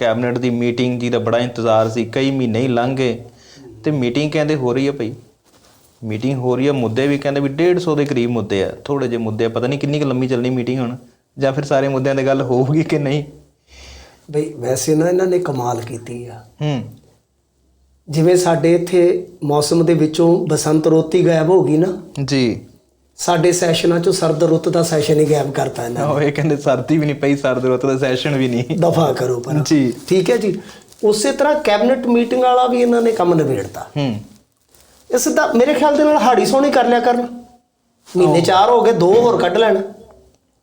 Cabinet ਦੀ meeting ਜੀ ਦਾ ਬੜਾ ਇੰਤਜ਼ਾਰ ਸੀ ਕਈ ਮਹੀਨੇ ਹੀ ਲੰਘ ਗਏ ਤੇ ਮੀਟਿੰਗ ਕਹਿੰਦੇ ਹੋ ਰਹੀ ਹੈ ਭਈ। ਮੀਟਿੰਗ ਹੋ ਰਹੀ ਹੈ ਮੁੱਦੇ ਵੀ ਕਹਿੰਦੇ ਵੀ 150 ਦੇ ਕਰੀਬ ਮੁੱਦੇ ਆ ਥੋੜੇ ਜਿਹੇ ਮੁੱਦੇ ਆ ਪਤਾ ਨਹੀਂ ਕਿੰਨੀ ਕੁ ਲੰਮੀ ਚੱਲਣੀ ਮੀਟਿੰਗ ਹੁਣ ਜਾਂ ਫਿਰ ਸਾਰੇ ਮੁੱਦਿਆਂ ਤੇ ਗੱਲ ਹੋਊਗੀ ਕਿ ਨਹੀਂ। ਬਈ ਵੈਸੇ ਨਾ ਇਹਨਾਂ ਨੇ ਕਮਾਲ ਕੀਤੀ ਆ। ਹੂੰ। ਜਿਵੇਂ ਸਾਡੇ ਇੱਥੇ ਮੌਸਮ ਦੇ ਵਿੱਚੋਂ ਬਸੰਤ ਰੁੱਤ ਗਾਇਬ ਹੋ ਗਈ ਨਾ ਜੀ। ਸਾਡੇ ਸੈਸ਼ਨਾਂ ਚੋਂ ਸਰਦ ਰੁੱਤ ਦਾ ਸੈਸ਼ਨ ਹੀ ਗਾਇਬ ਕਰਤਾ ਇਹਨਾਂ ਉਹ ਇਹ ਕਹਿੰਦੇ ਸਰਦੀ ਵੀ ਨਹੀਂ ਪਈ ਸਰਦ ਰੁੱਤ ਦਾ ਸੈਸ਼ਨ ਵੀ ਨਹੀਂ। ਦਫਾ ਕਰੋ ਪਰ ਜੀ। ਠੀਕ ਹੈ ਜੀ। ਉਸੇ ਤਰ੍ਹਾਂ ਕੈਬਨਿਟ ਮੀਟਿੰਗ ਵਾਲਾ ਵੀ ਇਹਨਾਂ ਨੇ ਕੰਮ ਨਿਬੇੜਤਾ। ਹੂੰ। ਇਸ ਦਾ ਮੇਰੇ ਖਿਆਲ ਦੇ ਨਾਲ ਹਾੜੀ ਸੋਣੀ ਕਰ ਲਿਆ ਕਰਨ। ਮਹੀਨੇ ਚਾਰ ਹੋ ਗਏ ਦੋ ਹੋਰ ਕੱਢ ਲੈਣ।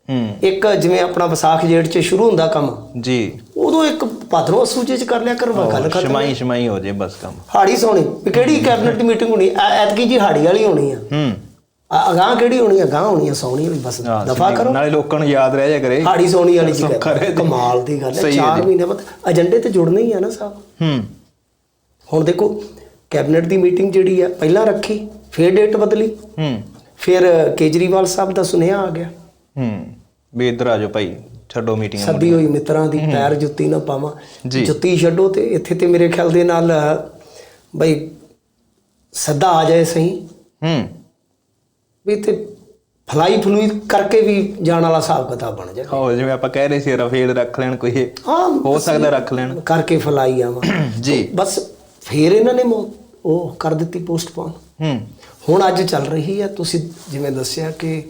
ਹੂੰ। ਇੱਕ ਜਿਵੇਂ ਆਪਣਾ ਵਿਸਾਖ ਜੇਠ 'ਚ ਸ਼ੁਰੂ ਹੁੰਦਾ ਕੰਮ। ਜੀ। ਉਦੋਂ ਇੱਕ ਭਾਦਰੋਂ ਸੂਚੇ 'ਚ ਕਰ ਲਿਆ ਕਰ ਗੱਲ ਕਰ ਸ਼ਮਾਈ ਸ਼ਮਾਈ ਹੋ ਜੇ ਬਸ ਕੰਮ। ਹਾੜੀ ਸੋਣੀ ਵੀ ਕਿਹੜੀ ਕੈਬਨਿਟ ਮੀਟਿੰਗ ਹੋਣੀ? ਐਤਕੀ ਜੀ ਹਾੜੀ ਵਾਲੀ ਹੋਣੀ ਆ। ਹੂੰ। ਅਗਾਂਹ ਕਿਹੜੀ ਹੋਣੀ ਆ? ਗਾਂ ਹੋਣੀ ਆ ਸੋਣੀ ਵਾਲੀ ਬਸ। ਹਾਂ, ਦਫਾ ਕਰੋ। ਨਾਲੇ ਲੋਕਾਂ ਨੂੰ ਯਾਦ ਰਹਿ ਜਾ ਕਰੇ। ਹਾੜੀ ਸੋਣੀ ਵਾਲੀ ਜੀ ਸੌਖਾ ਰਹੇ ਜੀ। ਕਮਾਲ ਦੀ ਗੱਲ ਹੈ ਸਹੀ ਹੈ 4 ਜੀ। ਮਹੀਨੇ ਬਾਅਦ ਏਜੰਡੇ ਤੇ ਜੁੜਨੇ ਹੀ ਆ ਨਾ ਸਾਹਿਬ ਹੂੰ। ਹੁਣ ਦੇਖੋ ਕੈਬਨਿਟ ਦੀ ਮੀਟਿੰਗ ਜਿਹੜੀ ਆ ਪਹਿਲਾਂ ਰੱਖੀ ਫਿਰ ਡੇਟ ਬਦਲੀ। ਹੂੰ। ਫਿਰ ਕੇਜਰੀਵਾਲ ਸਾਹਿਬ ਦਾ ਸੁਨੇਹਾ ਆ ਗਿਆ। ਹੂੰ। ਵੀ ਇੱਧਰ ਆ ਜਾਓ ਭਾਈ ਛੱਡੋ ਮੀਟਿੰਗ ਸੱਦੀ ਹੋਈ ਮਿੱਤਰਾਂ ਦੀ ਪੈਰ ਜੁੱਤੀ ਨਾ ਪਾਵਾਂ। ਜੁੱਤੀ ਛੱਡੋ ਤੇ ਇੱਥੇ ਤੇ ਮੇਰੇ ਖਿਆਲ ਦੇ ਨਾਲ ਬਈ ਸੱਦਾ ਆ ਜਾਏ ਸਹੀ। ਹੂੰ। ਵੀ ਤੇ ਫਲਾਈ ਫਲੂਈ ਕਰਕੇ ਵੀ ਜਾਣ ਵਾਲਾ ਹਿਸਾਬ ਕਿਤਾਬ ਬਣ ਜਾਏ। ਹੋ ਜਿਵੇਂ ਆਪਾਂ ਕਹਿ ਰਹੇ ਸੀ ਰਫੇਲ ਰੱਖ ਲੈਣ ਕੋਈ। ਹਾਂ ਹੋ ਸਕਦਾ ਰੱਖ ਲੈਣ। ਕਰਕੇ ਫਲਾਈ ਆਵਾਂ ਜੀ। ਬਸ ਫਿਰ ਇਹਨਾਂ ਨੇ ਉਹ ਕਰ ਦਿੱਤੀ ਪੋਸਟਪੋਨ ਹੂੰ। ਹੁਣ ਅੱਜ ਚੱਲ ਰਹੀ ਆ ਤੁਸੀਂ ਜਿਵੇਂ ਦੱਸਿਆ ਕਿ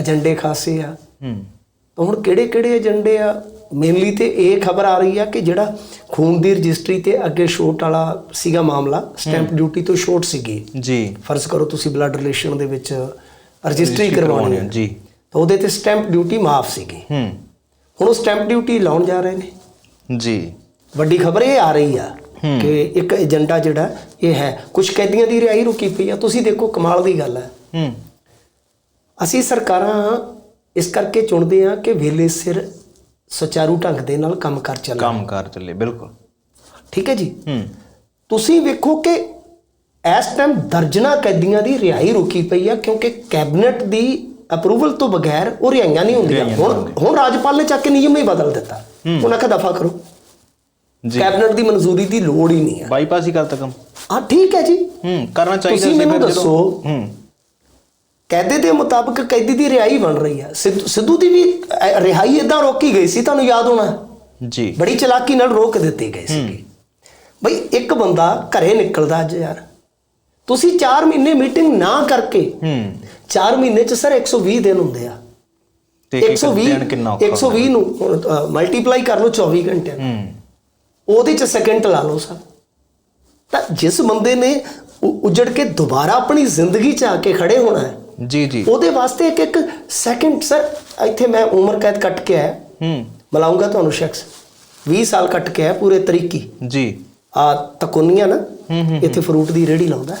ਏਜੰਡੇ ਖਾਸੇ ਆ। ਹੂੰ। ਤਾਂ ਹੁਣ ਕਿਹੜੇ ਕਿਹੜੇ ਏਜੰਡੇ ਆ? ਮੇਨਲੀ ਤੇ ਇਹ ਖਬਰ ਆ ਰਹੀ ਆ ਕਿ ਜਿਹੜਾ ਖੂਨ ਦੀ ਰਜਿਸਟਰੀ ਤੇ ਅੱਗੇ ਛੋਟ ਵਾਲਾ ਸੀਗਾ ਮਾਮਲਾ ਸਟੈਂਪ ਡਿਊਟੀ ਤੋਂ ਛੋਟ ਸੀਗੀ। ਜੀ। ਫਰਜ਼ ਕਰੋ ਤੁਸੀਂ ਬਲੱਡ ਰਿਲੇਸ਼ਨ ਦੇ ਵਿੱਚ ਰਜਿਸਟਰੀ ਕਰਵਾਉਣੀ ਹੈ ਜੀ। ਤਾਂ ਉਹਦੇ ਤੇ ਸਟੈਂਪ ਡਿਊਟੀ ਮਾਫ ਸੀਗੀ। ਹੂੰ। ਹੁਣ ਉਹ ਸਟੈਂਪ ਡਿਊਟੀ ਲਾਉਣ ਜਾ ਰਹੇ ਨੇ। ਜੀ। ਵੱਡੀ ਖਬਰ ਇਹ ਆ ਰਹੀ ਆ ਕਿ ਇੱਕ ਏਜੰਡਾ ਜਿਹੜਾ ਇਹ ਹੈ। ਕੁਝ ਕੈਦੀਆਂ ਦੀ ਰਿਹਾਈ ਰੁਕੀ ਪਈ ਆ। ਤੁਸੀਂ ਦੇਖੋ ਕਮਾਲ ਦੀ ਗੱਲ ਹੈ ਹੂੰ। ਅਸੀਂ ਸਰਕਾਰਾਂ ਇਸ ਕਰਕੇ ਚੁਣਦੇ ਆ ਕਿ ਵੇਲੇ ਸਿਰ ਸੁਚਾਰੂ ਢੰਗ ਦੇ ਨਾਲ ਕੰਮ ਕਰ ਚੱਲਣ ਕੰਮ ਕਰ ਚੱਲੇ ਬਿਲਕੁਲ। ਠੀਕ ਹੈ ਜੀ? ਹੂੰ। ਤੁਸੀਂ ਵੇਖੋ ਕਿ ਇਸ ਟਾਈਮ ਦਰਜਨਾ ਕੈਦੀਆਂ ਦੀ ਰਿਹਾਈ ਰੁਕੀ ਪਈ ਆ ਕਿਉਂਕਿ ਕੈਬਨਿਟ ਦੀ ਅਪਰੂਵਲ ਤੋਂ ਬਗੈਰ ਉਹ ਰਿਹਾਈਆਂ ਨਹੀਂ ਹੁੰਦੀਆਂ। ਹੁਣ ਹੁਣ ਰਾਜਪਾਲ ਨੇ ਚੱਕ ਕੇ ਨਿਯਮ ਹੀ ਬਦਲ ਦਿੱਤਾ। ਉਹਨਾਂ ਕਾ ਦਫਾ ਕਰੋ। ਜੀ। ਕੈਬਨਿਟ ਦੀ ਮਨਜ਼ੂਰੀ ਦੀ ਲੋੜ ਹੀ ਨਹੀਂ ਆ। ਬਾਈਪਾਸ ਹੀ ਕਰਤਾ ਕੰਮ। ਹਾਂ ਠੀਕ ਹੈ ਜੀ। ਹੂੰ ਕਰਨਾ ਚਾਹੀਦਾ ਤੁਸੀਂ ਮੈਨੂੰ ਦੱਸੋ। ਹੂੰ। ਕਾਇਦੇ ਦੇ ਮੁਤਾਬਕ ਕੈਦੀ ਦੀ ਰਿਹਾਈ ਬਣ ਰਹੀ ਹੈ ਸਿੱਧੂ ਸਿੱਧੂ ਦੀ ਵੀ ਰਿਹਾਈ ਇਦਾਂ ਰੋਕੀ ਗਈ ਸੀ ਤੁਹਾਨੂੰ ਯਾਦ ਹੋਣਾ? ਜੀ। ਬੜੀ ਚਲਾਕੀ ਨਾਲ ਰੋਕ ਦਿੱਤੀ ਗਈ ਸੀ ਬਈ ਇੱਕ ਬੰਦਾ ਘਰੇ ਨਿਕਲਦਾ ਅੱਜ ਯਾਰ। ਤੁਸੀਂ 4 ਮਹੀਨੇ ਮੀਟਿੰਗ ਨਾ ਕਰਕੇ ਹੂੰ। 4 ਮਹੀਨੇ ਚ ਸਰ 120 ਦਿਨ ਹੁੰਦੇ ਆ। ਤੇ ਇੱਕ 120 ਦਿਨ ਕਿੰਨਾ ਔਖਾ 120 ਨੂੰ ਮਲਟੀਪਲਾਈ ਕਰ ਲਓ 24 ਘੰਟਿਆਂ ਨਾਲ। ਹੂੰ। ਉਹਦੇ ਚ ਸੈਕਿੰਡ ਲਾ ਲਓ ਸਰ। ਤਾਂ ਜਿਸ ਬੰਦੇ ਨੇ ਉਜੜ ਕੇ ਦੁਬਾਰਾ ਆਪਣੀ ਜ਼ਿੰਦਗੀ ਚ ਆ ਕੇ ਖੜੇ ਹੋਣਾ ਹੈ ਜੀ ਜੀ। ਉਹਦੇ ਵਾਸਤੇ ਇੱਕ ਇੱਕ ਸੈਕਿੰਡ ਸਰ ਇੱਥੇ ਮੈਂ ਉਮਰ ਕੈਦ ਕੱਟ ਕੇ ਆਇਆ। ਹੂੰ। ਮਲਾਉਂਗਾ ਤੁਹਾਨੂੰ ਸ਼ਖਸ। 20 ਸਾਲ ਕੱਟ ਕੇ ਆਇਆ ਪੂਰੇ ਤਰੀਕੀ। ਜੀ। ਆ ਤਕੁੰਨੀਆਂ ਨਾ ਇੱਥੇ ਫਰੂਟ ਦੀ ਰੇੜੀ ਲਾਉਂਦਾ।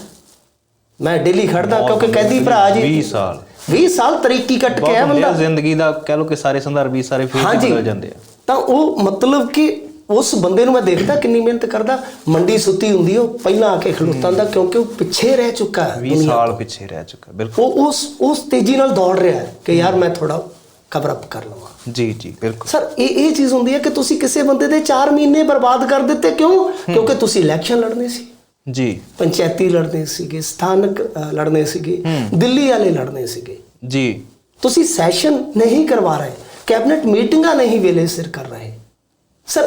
ਮੈਂ ਡੇਲੀ ਖੜਦਾ ਕਿਉਂਕਿ ਕੈਦੀ ਭਰਾ ਜੀ 20 ਸਾਲ। 20 ਸਾਲ ਤਰੀਕੀ ਕੱਟ ਕੇ ਬਹੁਤ ਬੰਦਾ ਆ ਜ਼ਿੰਦਗੀ ਦਾ ਕਹਿ ਲੋ ਕਿ ਸਾਰੇ ਸੰਦਰਭ ਵੀ ਸਾਰੇ ਫੇਰ ਹਾਂਜੀ। ਬਦਲ ਜਾਂਦੇ ਆ। ਤਾਂ ਉਹ ਮਤਲਬ ਕਿ ਉਸ ਬੰਦੇ ਨੂੰ ਮੈਂ ਦੇਖਦਾ ਕਿੰਨੀ ਮਿਹਨਤ ਕਰਦਾ ਮੰਡੀ ਸੁੱਤੀ ਹੁੰਦੀ ਉਹ ਪਹਿਲਾਂ ਆ ਕੇ ਖਲੋਤਾ ਹੁੰਦਾ ਕਿਉਂਕਿ ਉਹ ਪਿੱਛੇ ਰਹਿ ਚੁੱਕਾ ਹੈ 20 ਸਾਲ ਪਿੱਛੇ ਰਹਿ ਚੁੱਕਾ ਬਿਲਕੁਲ। ਉਹ ਉਸ ਉਸ ਤੇਜ਼ੀ ਨਾਲ ਦੌੜ ਰਿਹਾ ਹੈ ਕਿ ਯਾਰ ਮੈਂ ਥੋੜਾ ਕਵਰ ਅਪ ਕਰ ਲਵਾਂ। ਜੀ ਜੀ ਬਿਲਕੁਲ। ਸਰ ਇਹ ਇਹ ਚੀਜ਼ ਹੁੰਦੀ ਹੈ ਕਿ ਤੁਸੀਂ ਕਿਸੇ ਬੰਦੇ ਦੇ 4 ਮਹੀਨੇ ਬਰਬਾਦ ਕਰ ਦਿੱਤੇ ਕਿਉਂ? ਕਿਉਂਕਿ ਤੁਸੀਂ ਇਲੈਕਸ਼ਨ ਲੜਨੇ ਸੀ। ਜੀ। ਪੰਚਾਇਤੀ ਲੜਨੇ ਸੀਗੇ ਸਥਾਨਕ ਲੜਨੇ ਸੀਗੇ ਦਿੱਲੀ ਵਾਲੇ ਲੜਨੇ ਸੀਗੇ। ਜੀ। ਤੁਸੀਂ ਸੈਸ਼ਨ ਨਹੀਂ ਕਰਵਾ ਰਹੇ ਕੈਬਨਿਟ ਮੀਟਿੰਗਾਂ ਨਹੀਂ ਵੇਲੇ ਸਿਰ ਕਰ ਰਹੇ। ਸਰ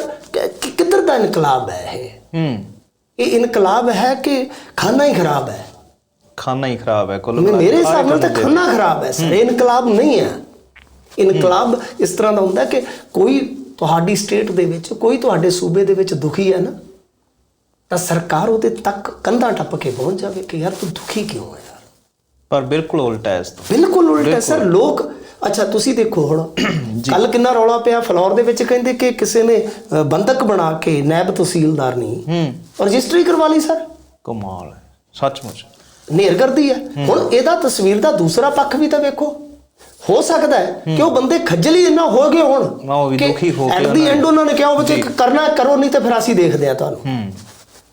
ਕਿੱਧਰ ਦਾ ਇਨਕਲਾਬ ਹੈ ਇਹ? ਹੂੰ। ਇਹ ਇਨਕਲਾਬ ਹੈ ਕਿ ਖਾਨਾ ਹੀ ਖਰਾਬ ਹੈ? ਖਾਣਾ ਹੀ ਖਰਾਬ ਹੈ ਕੁੱਲ ਮੇਰੇ ਹਿਸਾਬ ਨਾਲ ਤਾਂ ਖਾਨਾ ਖਰਾਬ ਹੈ ਸਰ। ਇਨਕਲਾਬ ਨਹੀਂ ਹੈ। ਇਨਕਲਾਬ ਇਸ ਤਰ੍ਹਾਂ ਦਾ ਹੁੰਦਾ ਕਿ ਕੋਈ ਤੁਹਾਡੀ ਸਟੇਟ ਦੇ ਵਿੱਚ ਕੋਈ ਤੁਹਾਡੇ ਸੂਬੇ ਦੇ ਵਿੱਚ ਦੁਖੀ ਹੈ ਨਾ? ਤਾਂ ਸਰਕਾਰ ਉਹਦੇ ਤੱਕ ਕੰਧਾਂ ਟੱਪ ਕੇ ਪਹੁੰਚ ਜਾਵੇ ਕਿ ਯਾਰ ਤੂੰ ਦੁਖੀ ਕਿਉਂ ਹੈ ਯਾਰ? ਪਰ ਬਿਲਕੁਲ ਉਲਟਾ ਹੈ ਇਸ ਤੋਂ। ਬਿਲਕੁਲ ਉਲਟਾ ਹੈ ਸਰ ਲੋਕ ਅੱਛਾ ਤੁਸੀਂ ਦੇਖੋ ਹੁਣ ਕੱਲ ਕਿੰਨਾ ਰੌਲਾ ਪਿਆ ਫਲੋਰ ਦੇ ਵਿੱਚ ਕਹਿੰਦੇ ਕਿ ਕਿਸੇ ਨੇ ਬੰਦਕ ਬਣਾ ਕੇ ਨਾਇਬ ਤਹਿਸੀਲਦਾਰ ਨਹੀਂ ਹੂੰ। ਰਜਿਸਟਰੀ ਕਰਵਾ ਲਈ ਸਰ। ਕਮਾਲ ਹੈ ਸੱਚਮੁੱਚ। ਨੇਰਗਰਦੀ ਹੈ। ਹੁਣ ਇਹਦਾ ਤਸਵੀਰ ਦਾ ਦੂਸਰਾ ਪੱਖ ਵੀ ਤਾਂ ਵੇਖੋ। ਹੋ ਸਕਦਾ ਹੈ ਕਿ ਉਹ ਬੰਦੇ ਖੱਜਲੀ ਇੰਨਾ ਹੋ ਗਏ ਹੁਣ ਨਾ, ਉਹ ਵੀ ਦੁਖੀ ਹੋ ਐਟ ਦੀ ਐਂਡ ਉਹਨਾਂ ਨੇ। ਕਿਹਾ ਹੋਵੇ ਕਿ ਕਰਨਾ ਕਰੋ ਨਹੀਂ ਤੇ ਫਿਰ ਅਸੀਂ ਦੇਖਦੇ ਆ ਤੁਹਾਨੂੰ। ਹੂੰ।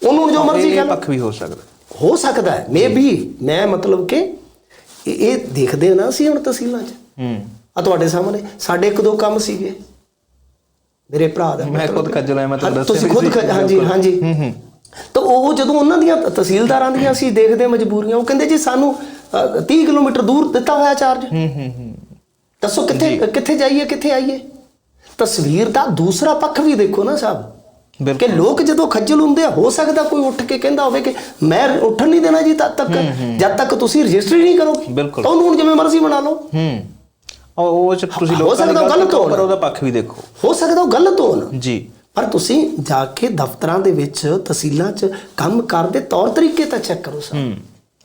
ਉਹਨੂੰ ਜੋ ਮਰਜ਼ੀ ਕਹਿ ਲਓ। ਪੱਖ ਵੀ ਹੋ ਸਕਦਾ। ਹੋ ਸਕਦਾ ਹੈ। ਮੇ ਵੀ ਮੈਂ ਮਤਲਬ ਕਿ ਇਹ ਦੇਖਦੇ ਨਾ ਅਸੀਂ ਹੁਣ ਤਹਿਸੀਲਾਂ 'ਚ। ਹੂੰ। ਆ ਤੁਹਾਡੇ ਸਾਹਮਣੇ ਸਾਡੇ ਇੱਕ ਦੋ ਕੰਮ ਸੀਗੇ। ਮੇਰੇ ਭਰਾ ਦਾ ਮੈਂ ਖੁਦ ਖੱਜਲ ਹੋਇਆ, ਮੈਂ ਤੁਹਾਨੂੰ ਹਾਂ, ਦੱਸਿਆ ਤੁਸੀਂ ਖੁਦ ਸੀ। ਹਾਂਜੀ ਹਾਂਜੀ। ਹੂੰ ਹੂੰ। ਤਾਂ ਉਹ ਜਦੋਂ ਉਹਨਾਂ ਦੀਆਂ ਤਹਿਸੀਲਦਾਰਾਂ ਦੀਆਂ ਅਸੀਂ ਦੇਖਦੇ ਮਜਬੂਰੀਆਂ ਉਹ ਕਹਿੰਦੇ ਜੀ ਸਾਨੂੰ ਅ, 30 ਕਿਲੋਮੀਟਰ ਦੂਰ ਦਿੱਤਾ ਹੋਇਆ ਚਾਰਜ ਹੂੰ ਹੂੰ ਹੂੰ। ਦੱਸੋ ਕਿੱਥੇ ਕਿੱਥੇ ਜਾਈਏ ਕਿੱਥੇ ਆਈਏ? ਤਸਵੀਰ ਦਾ ਦੂਸਰਾ ਪੱਖ ਵੀ ਦੇਖੋ ਨਾ ਸਾਹਿਬ। ਕਿ ਲੋਕ ਜਦੋਂ ਖੱਜਲ ਹੁੰਦੇ ਆ ਹੋ ਸਕਦਾ ਕੋਈ ਉੱਠ ਕੇ ਕਹਿੰਦਾ ਹੋਵੇ ਕਿ ਮੈਂ ਉੱਠਣ ਨਹੀਂ ਦੇਣਾ ਜੀ ਤਦ ਤੱਕ। ਜਦ ਤੱਕ ਤੁਸੀਂ ਰਜਿਸਟਰੀ ਨਹੀਂ ਕਰੋਗੇ ਬਿਲਕੁਲ। ਤਾਂ ਉਹਨੂੰ ਹੁਣ ਜਿਵੇਂ ਮਰਜ਼ੀ ਬਣਾ ਲਓ। ਹੂੰ। ਉਹ ਉਹ ਚ ਤੁਸੀਂ ਹੋ ਲੋਕਾਂ ਸਕਦਾ ਦੀ ਉਹ ਗੱਲ ਗਲਤ ਹੋਣ। ਪਰ ਉਹਦਾ ਪੱਖ ਵੀ ਦੇਖੋ। ਹੋ ਸਕਦਾ ਉਹ ਗਲਤ ਹੋਣ। ਜੀ। ਪਰ ਤੁਸੀਂ ਜਾ ਕੇ ਦਫ਼ਤਰਾਂ ਦੇ ਵਿੱਚ ਤਹਿਸੀਲਾਂ 'ਚ ਕੰਮ ਕਰਦੇ ਤੌਰ ਤਰੀਕੇ ਤਾਂ ਚੈੱਕ ਕਰੋ ਸਰ। ਹੂੰ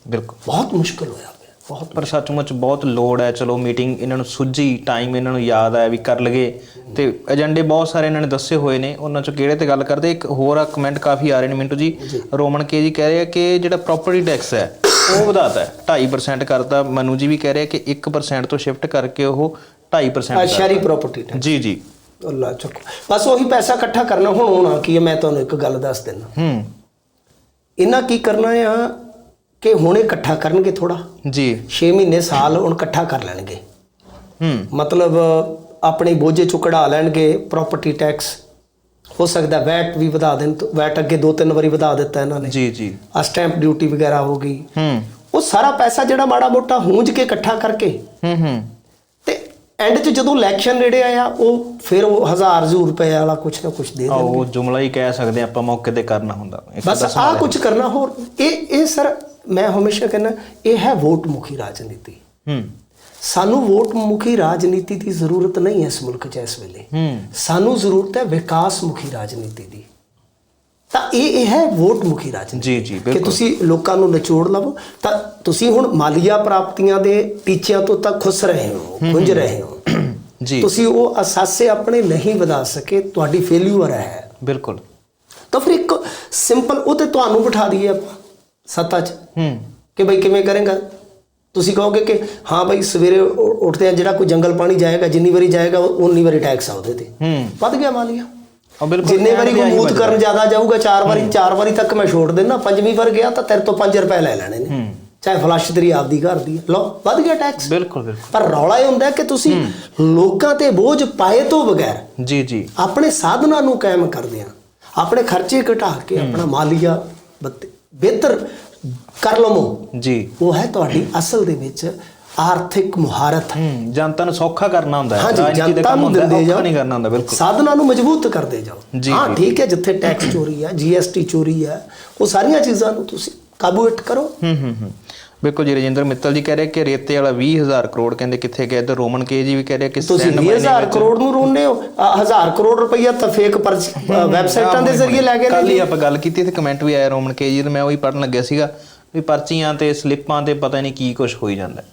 ਬਿਲਕੁਲ। ਬਹੁਤ ਮੁਸ਼ਕਲ ਹੋਇਆ। ਬਹੁਤ ਪਰ ਸੱਚਮੁੱਚ ਬਹੁਤ ਲੋੜ ਹੈ। ਚਲੋ ਮੀਟਿੰਗ ਇਹਨਾਂ ਨੂੰ ਸੁੱਝੀ ਟਾਈਮ ਇਹਨਾਂ ਨੂੰ ਯਾਦ ਆਇਆ ਵੀ ਕਰ ਲਗੇ ਤੇ ਏਜੰਡੇ ਬਹੁਤ ਸਾਰੇ ਇਹਨਾਂ ਨੇ ਦੱਸੇ ਹੋਏ ਨੇ। ਉਹਨਾਂ ਚੋਂ ਕਿਹੜੇ ਤੇ ਗੱਲ ਕਰਦੇ? ਇੱਕ ਹੋਰ ਆ ਕਮੈਂਟ ਕਾਫੀ ਆ ਰਹੇ ਨੇ ਮਿੰਟੂ ਜੀ। ਰੋਮਨ ਕੇ ਜੀ ਕਹਿ ਰਹੇ ਆ ਕਿ ਜਿਹੜਾ ਪ੍ਰਾਪਰਟੀ ਟੈਕਸ ਹੈ ਉਹ ਵਧਾਤਾ ਹੈ। 2.5% ਕਰਤਾ। ਮਨੂ ਜੀ ਵੀ ਕਹਿ ਰਹੇ ਕਿ 1% ਤੋਂ ਸ਼ਿਫਟ ਕਰਕੇ ਉਹ 2.5% ਆ ਕਰ ਸ਼ਹਿਰੀ ਪ੍ਰਾਪਰਟੀ ਜੀ ਜੀ। ਅੱਲਾ ਚੱਕੋ। ਬਸ ਉਹੀ ਪੈਸਾ ਇਕੱਠਾ ਕਰਨਾ। ਹੁਣ ਹੋਣਾ ਕੀ ਹੈ? ਮੈਂ ਤੁਹਾਨੂੰ ਇੱਕ ਗੱਲ ਦੱਸ ਦਿੰਦਾ। ਹੂੰ। ਇਹਨਾਂ ਕੀ ਕਰਨਾ ਆ? ਕਿ ਹੁਣ ਇਕੱਠਾ ਕਰਨਗੇ ਥੋੜਾ ਜੀ। 6 ਮਹੀਨੇ ਸਾਲ ਹੁਣ ਇਕੱਠਾ ਕਰ ਲੈਣਗੇ। ਹੂੰ। ਮਤਲਬ ਆਪਣੇ ਬੋਝੇ ਚੋਂ ਕਢਾ ਲੈਣਗੇ ਪ੍ਰਾਪਰਟੀ ਟੈਕਸ ਹੋ ਸਕਦਾ ਵੈਟ ਵੀ ਵਧਾ ਦੇਣ ਵੈਟ ਅੱਗੇ ਦੋ ਤਿੰਨ ਵਾਰੀ ਵਧਾ ਦਿੱਤਾ ਇਹਨਾਂ ਨੇ। ਜੀ ਜੀ। ਆ ਸਟੈਂਪ ਡਿਊਟੀ ਵਗੈਰਾ ਹੋ ਗਈ। ਹੂੰ। ਉਹ ਸਾਰਾ ਪੈਸਾ ਜਿਹੜਾ ਮਾੜਾ ਮੋਟਾ ਹੂੰਜ ਕੇ ਇਕੱਠਾ ਕਰਕੇ। ਹੂੰ ਹੂੰ। ਤੇ ਐਂਡ 'ਚ ਜਦੋਂ ਇਲੈਕਸ਼ਨ ਨੇੜੇ ਆਇਆ ਉਹ ਫਿਰ ਉਹ ਹਜ਼ਾਰ ਜ਼ੂਰ ਰੁਪਏ ਵਾਲਾ ਕੁਛ ਨਾ ਕੁਛ ਦੇ ਆ ਦੇ ਉਹ ਜੁਮਲਾ ਹੀ ਕਹਿ ਸਕਦੇ ਆਪਾਂ ਮੌਕੇ ਤੇ ਕਰਨਾ ਹੁੰਦਾ। ਬਸ ਆ ਕੁਝ ਕਰਨਾ ਹੋਰ ਇਹ ਇਹ ਸਰ ਮੈਂ ਹਮੇਸ਼ਾ ਕਹਿੰਦਾ ਇਹ ਹੈ ਵੋਟ ਮੁਖੀ ਰਾਜਨੀਤੀ। ਹੂੰ। ਸਾਨੂੰ ਵੋਟ ਮੁਖੀ ਰਾਜਨੀਤੀ ਦੀ ਜ਼ਰੂਰਤ ਨਹੀਂ ਹੈ ਇਸ ਮੁਲਕ 'ਚ ਇਸ ਵੇਲੇ। ਹੂੰ। ਸਾਨੂੰ ਜ਼ਰੂਰਤ ਹੈ ਵਿਕਾਸ ਮੁਖੀ ਰਾਜਨੀਤੀ ਦੀ। ਤਾਂ ਇਹ ਇਹ ਹੈ ਵੋਟ ਮੁਖੀ ਰਾਜਨੀਤੀ। ਜੀ ਜੀ ਕਿ ਬਿਲਕੁਲ। ਤੁਸੀਂ ਲੋਕਾਂ ਨੂੰ ਨਿਚੋੜ ਲਵੋ ਤਾਂ ਤੁਸੀਂ ਹੁਣ ਮਾਲੀਆ ਪ੍ਰਾਪਤੀਆਂ ਦੇ ਟੀਚਿਆਂ ਤੋਂ ਤਾਂ ਖੁਸ਼ ਰਹੇ ਹੋ ਗੁੰਜ ਰਹੇ ਹੋ। ਜੀ। ਤੁਸੀਂ ਉਹ ਅਸਾਸੇ ਆਪਣੇ ਨਹੀਂ ਵਧਾ ਸਕੇ ਤੁਹਾਡੀ ਫੇਲਿਊਰ ਹੈ। ਬਿਲਕੁਲ। ਤਾਂ ਫਿਰ ਇੱਕ ਸਿੰਪਲ ਉਹ ਤੇ ਤੁਹਾਨੂੰ ਬਿਠਾ ਦਈਏ ਆਪਾਂ। ਸੱਤਾ 'ਚ ਹੂੰ। ਕਿ ਬਈ ਕਿਵੇਂ ਕਰੇਗਾ? ਤੁਸੀਂ ਕਹੋਗੇ ਕਿ ਹਾਂ ਬਈ ਸਵੇਰੇ ਉੱਠਦੇ ਆ ਜਿਹੜਾ ਕੋਈ ਜੰਗਲ ਪਾਣੀ ਜਾਏਗਾ ਜਿੰਨੀ ਵਾਰੀ ਜਾਏਗਾ ਉਨੀ ਵਾਰੀ ਟੈਕਸ ਆ ਉਹਦੇ ਤੇ। ਹੂੰ। ਵੱਧ ਗਿਆ ਮਾਲੀਆ ਉਹ ਬਿਲਕੁਲ ਜਿੰਨੇ ਵਾਰੀ ਕੋਈ ਮੂਤ ਕਰਨ ਜ਼ਿਆਦਾ ਜਾਊਗਾ ਚਾਰ ਵਾਰੀ ਚਾਰ ਵਾਰੀ ਤੱਕ ਮੈਂ ਛੋੜ ਦੇਣਾ ਪੰਜਵੀਂ ਵਾਰ ਗਿਆ ਤਾਂ ਤੇਰੇ ਤੋਂ 5 ਰੁਪਏ ਲੈ ਲੈਣੇ ਨੇ। ਹੂੰ। ਚਾਹੇ ਫਲੱਸ਼ ਤੇਰੀ ਆਪਦੀ ਘਰ ਦੀ ਹੈ। ਲਓ ਵੱਧ ਗਿਆ ਟੈਕਸ। ਬਿਲਕੁਲ ਬਿਲਕੁਲ। ਪਰ ਰੌਲਾ ਇਹ ਹੁੰਦਾ ਕਿ ਤੁਸੀਂ ਲੋਕਾਂ ਤੇ ਬੋਝ ਪਾਏ ਤੋਂ ਬਗੈਰ ਜੀ ਜੀ। ਆਪਣੇ ਸਾਧਨਾਂ ਨੂੰ ਕਾਇਮ ਕਰਦੇ ਆ। ਆਪਣੇ ਖਰਚੇ ਘਟਾ ਕੇ ਆਪਣਾ ਮਾਲੀਆ ਬੱਤ- ਬਿਹਤਰ ਕਰ ਲਵੋ। ਜੀ। ਉਹ ਹੈ ਤੁਹਾਡੀ ਅਸਲ ਦੇ ਵਿੱਚ ਆਰਥਿਕ ਮੁਹਾਰਤ। ਹੂੰ ਜਨਤਾ ਨੂੰ ਸੌਖਾ ਕਰਨਾ ਹੁੰਦਾ ਹੈ। ਰਾਜਨੀਤੀ ਦਾ ਜਨਤਾ ਕੰਮ ਨੂੰ ਹੁੰਦਾ ਹੈ, ਔਖਾ ਨਹੀਂ ਕਰਨਾ ਹੁੰਦਾ ਬਿਲਕੁਲ। ਸਾਧਨਾਂ ਨੂੰ ਮਜ਼ਬੂਤ ਕਰਦੇ ਜਾਓ। ਹਾਂ। ਠੀਕ ਹੈ ਜਿੱਥੇ ਟੈਕਸ ਚੋਰੀ ਹੈ ਜੀਐਸਟੀ ਚੋਰੀ ਹੈ ਉਹ ਸਾਰੀਆਂ ਚੀਜ਼ਾਂ ਨੂੰ ਤੁਸੀਂ ਕਾਬੂ ਕਰੋ। ਹੂੰ ਹੂੰ ਹੂੰ। ਬਿਲਕੁਲ ਜੀ ਰਜਿੰਦਰ ਮਿੱਤਲ ਜੀ ਕਹਿ ਰਹੇ ਕਿ ਰੇਤੇ ਵਾਲਾ 20000 ਕਰੋੜ ਕਹਿੰਦੇ ਕਿੱਥੇ ਗਿਆ ਤੇ ਰੋਮਨ ਕੇ ਜੀ ਵੀ ਕਹਿ ਰਹੇ ਕਿ ਤੁਸੀਂ ਸੈਂਡ ਮਾਈਨਿੰਗ 20000 ਵਿੱਚ- ਕਰੋੜ ਨੂੰ ਰੋਂਦੇ ਹੋ 1000 ਕਰੋੜ ਰੁਪਈਆ ਤਾਂ ਫੇਕ ਵੈਬਸਾਈਟਾਂ ਦੇ ਜ਼ਰੀਏ ਲੈ ਗਏ ਕੱਲ ਹੀ। ਆਪਾਂ ਗੱਲ ਕੀਤੀ ਤੇ ਕਮੈਂਟ ਵੀ ਆਇਆ ਰੋਮਨ ਕੇ ਜੀ ਤੇ ਮੈਂ ਉਹੀ ਪੜਨ ਲੱਗਿਆ ਸੀਗਾ ਵੀ ਪਰਚੀਆਂ ਤੇ ਸਲਿੱਪਾਂ ਤੇ ਪਤਾ ਨਹੀਂ ਕੀ ਕੁਝ ਹੋਈ ਜਾਂਦਾ।